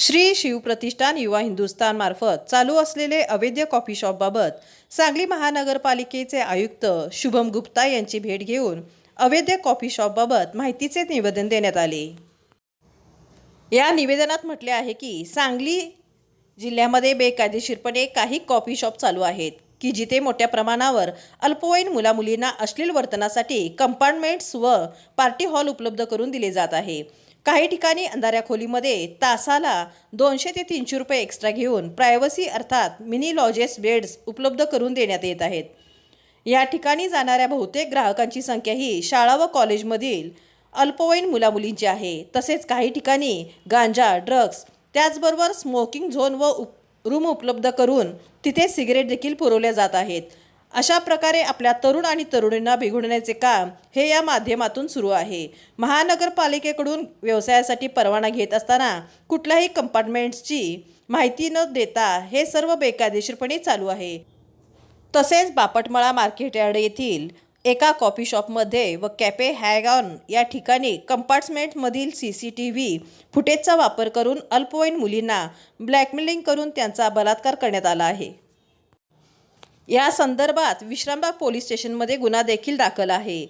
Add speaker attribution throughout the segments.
Speaker 1: श्री शिवप्रतिष्ठान युवा हिंदुस्थानमार्फत चालू असलेले अवैध कॉफी शॉपबाबत सांगली महानगरपालिकेचे आयुक्त शुभम गुप्ता यांची भेट घेऊन अवैध कॉफी शॉपबाबत माहितीचे निवेदन देण्यात आले. या निवेदनात म्हटले आहे की सांगली जिल्ह्यामध्ये बेकायदेशीरपणे काही कॉफी शॉप चालू आहेत. की जिथे मोठ्या प्रमाणावर अल्पवयीन मुलामुलींना अश्लील वर्तनासाठी कंपार्टमेंट्स व पार्टी हॉल उपलब्ध करून दिले जात आहे. काही ठिकाणी अंधाऱ्या खोलीमध्ये तासाला दोनशे ते तीनशे रुपये एक्स्ट्रा घेऊन प्रायव्हसी अर्थात मिनी लॉजेस बेड्स उपलब्ध करून देण्यात येत आहेत. या ठिकाणी जाणाऱ्या बहुतेक ग्राहकांची संख्या ही शाळा व कॉलेजमधील अल्पवयीन मुलामुलींची आहे. तसेच काही ठिकाणी गांजा ड्रग्स त्याचबरोबर स्मोकिंग झोन व उप रूम उपलब्ध करून तिथे सिगरेट देखील पुरवल्या जात आहेत. अशा प्रकारे आपल्या तरुण आणि तरुणींना बिघडण्याचे काम हे या माध्यमातून सुरू आहे. महानगरपालिकेकडून व्यवसायासाठी परवाना घेत असताना कुठल्याही कंपार्टमेंट्सची माहिती न देता हे सर्व बेकायदेशीरपणे चालू आहे. तसेच बापटमळा मार्केट यार्ड येथील एका कॉफी शॉपमध्ये व कॅफे हॅगॉन या ठिकाणी कंपार्टमेंटमधील सी सी टी व्ही फुटेजचा वापर करून अल्पवयीन मुलींना ब्लॅकमेलिंग करून त्यांचा बलात्कार करण्यात आला आहे. या संदर्भात विश्रामबाग पोलीस स्टेशनमध्ये गुन्हा देखील दाखल आहे.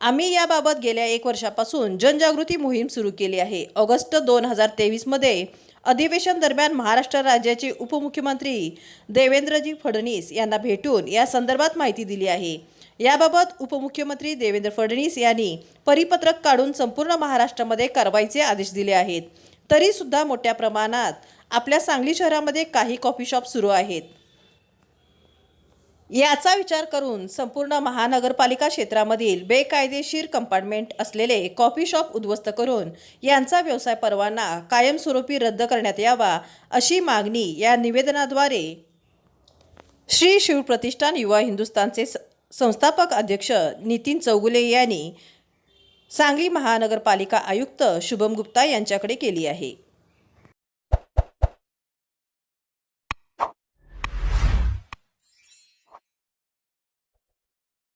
Speaker 1: आम्ही याबाबत गेल्या एक वर्षापासून जनजागृती मोहीम सुरू केली आहे. ऑगस्ट दोन हजार तेवीसमध्ये अधिवेशन दरम्यान महाराष्ट्र राज्याचे उपमुख्यमंत्री देवेंद्रजी फडणवीस यांना भेटून या संदर्भात माहिती दिली आहे. याबाबत उपमुख्यमंत्री देवेंद्र फडणवीस यांनी परिपत्रक काढून संपूर्ण महाराष्ट्रामध्ये कारवाईचे आदेश दिले आहेत. तरीसुद्धा मोठ्या प्रमाणात आपल्या सांगली शहरामध्ये काही कॉफी शॉप सुरू आहेत. याचा विचार करून संपूर्ण महानगरपालिका क्षेत्रामधील बेकायदेशीर कंपार्टमेंट असलेले कॉफी शॉप उद्ध्वस्त करून यांचा व्यवसाय परवाना कायमस्वरूपी रद्द करण्यात यावा अशी मागणी या निवेदनाद्वारे श्री शिवप्रतिष्ठान युवा हिंदुस्थानचे स- संस्थापक अध्यक्ष नितीन चौगुले यांनी सांगली महानगरपालिका आयुक्त शुभम गुप्ता यांच्याकडे केली आहे.